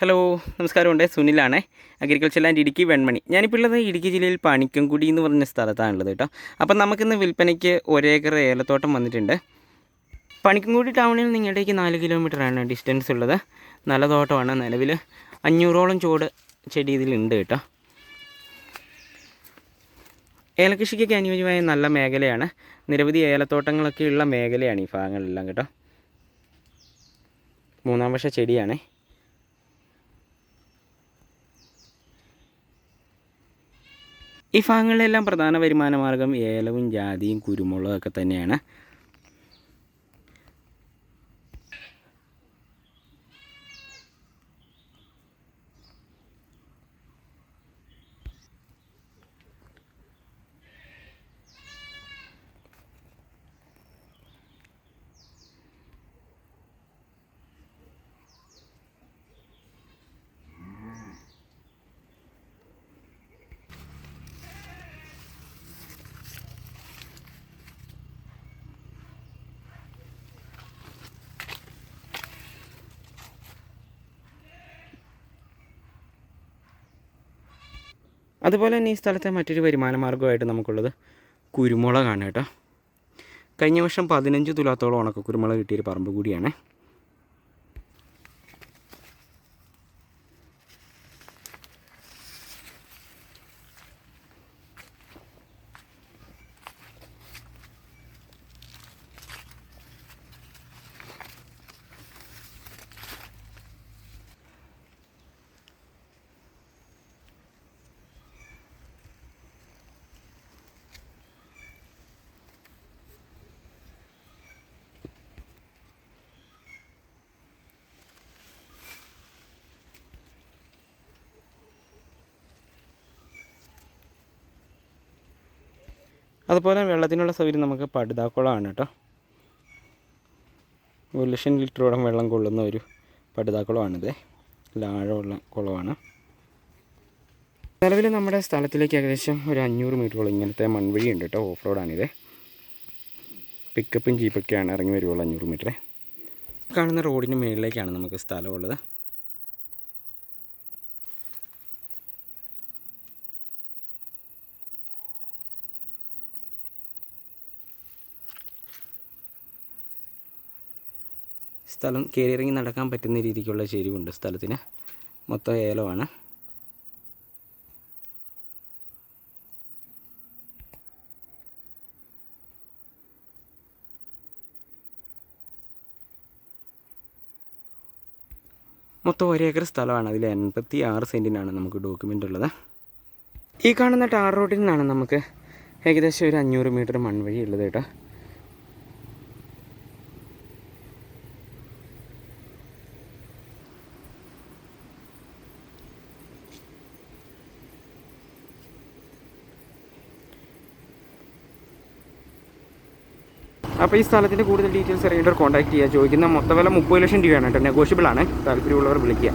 Hello നമസ്കാരം നമസ്കാരമുണ്ട്. സുനിലാണ്. Agriculture land Idukki Venmani. ഞാനിപ്പോൾ ഉള്ളത് ഇടുക്കി ജില്ലയിൽ പണിക്കൻകുടി എന്ന് പറഞ്ഞ സ്ഥലത്താണുള്ളത് കേട്ടോ. അപ്പം നമുക്കിന്ന് വിൽപ്പനയ്ക്ക് ഒരേക്കർ ഏലത്തോട്ടം വന്നിട്ടുണ്ട്. പണിക്കൻകുടി ടൗണിൽ നിങ്ങളുടേക്ക് നാല് കിലോമീറ്ററാണ് ഡിസ്റ്റൻസ് ഉള്ളത്. നല്ല തോട്ടമാണ് നിലവിൽ അഞ്ഞൂറോളം ചുവട് ചെടി ഇതിലുണ്ട് കേട്ടോ. ഏലകൃഷിക്കൊക്കെ അനുയോജ്യമായ നല്ല മേഖലയാണ്. നിരവധി ഏലത്തോട്ടങ്ങളൊക്കെ ഉള്ള മേഖലയാണ് ഈ ഭാഗങ്ങളെല്ലാം കേട്ടോ. മൂന്നാം വർഷ ചെടിയാണേ. ഈ ഭാഗങ്ങളിലെല്ലാം പ്രധാന വരുമാന മാർഗം ഏലവും ജാതിയും കുരുമുളകും ഒക്കെ തന്നെയാണ്. അതുപോലെ തന്നെ ഈ സ്ഥലത്തെ മറ്റൊരു വരുമാന മാർഗമായിട്ട് നമുക്കുള്ളത് കുരുമുളകാണ് കേട്ടോ. കഴിഞ്ഞ വർഷം പതിനഞ്ച് തുലാത്തോളം ഉണക്ക കുരുമുളക് കിട്ടിയൊരു പറമ്പ് കൂടിയാണ്. അതുപോലെ വെള്ളത്തിനുള്ള സൗകര്യം നമുക്ക് പടുതാക്കുളമാണ് കേട്ടോ. ഒരു ലക്ഷം ലിറ്ററോളം വെള്ളം കൊള്ളുന്ന ഒരു പടുതാക്കുളമാണിത് ലാഴമുള്ള കുളമാണ്. നിലവിൽ നമ്മുടെ സ്ഥലത്തിലേക്ക് ഏകദേശം ഒരു അഞ്ഞൂറ് മീറ്ററോളം ഇങ്ങനത്തെ മൺവഴി ഉണ്ട് കേട്ടോ ഓഫ് റോഡാണിത്. പിക്കപ്പും ജീപ്പൊക്കെയാണ് ഇറങ്ങി വരുവുള്ളൂ അഞ്ഞൂറ് മീറ്റർ കാണുന്ന റോഡിന് മുകളിലേക്കാണ് നമുക്ക് സ്ഥലമുള്ളത്. സ്ഥലം കയറിയിറങ്ങി നടക്കാൻ പറ്റുന്ന രീതിക്കുള്ള ചെരിവുണ്ട് സ്ഥലത്തിന്. മൊത്തം ഏലമാണ്. മൊത്തം ഒരേക്കർ സ്ഥലമാണ്. അതിൽ എൺപത്തി ആറ് സെന്റിനാണ് നമുക്ക് ഡോക്യുമെന്റ് ഉള്ളത്. ഈ കാണുന്ന ടാർ റോഡിൽ നിന്നാണ് നമുക്ക് ഏകദേശം ഒരു അഞ്ഞൂറ് മീറ്റർ മൺവഴി ഉള്ളത് കേട്ടോ. അപ്പോൾ ഈ സ്ഥലത്തിന്റെ കൂടുതൽ ഡീറ്റെയിൽസ് അറിയേണ്ടവർ കോൺടാക്ട് ചെയ്യുക ചോദിക്കുന്ന മൊത്തം വില മുപ്പത് ലക്ഷം രൂപയാണ് കേട്ടോ. നെഗോഷ്യബിൾ ആണ്. താല്പര്യമുള്ളവർ വിളിക്കുക.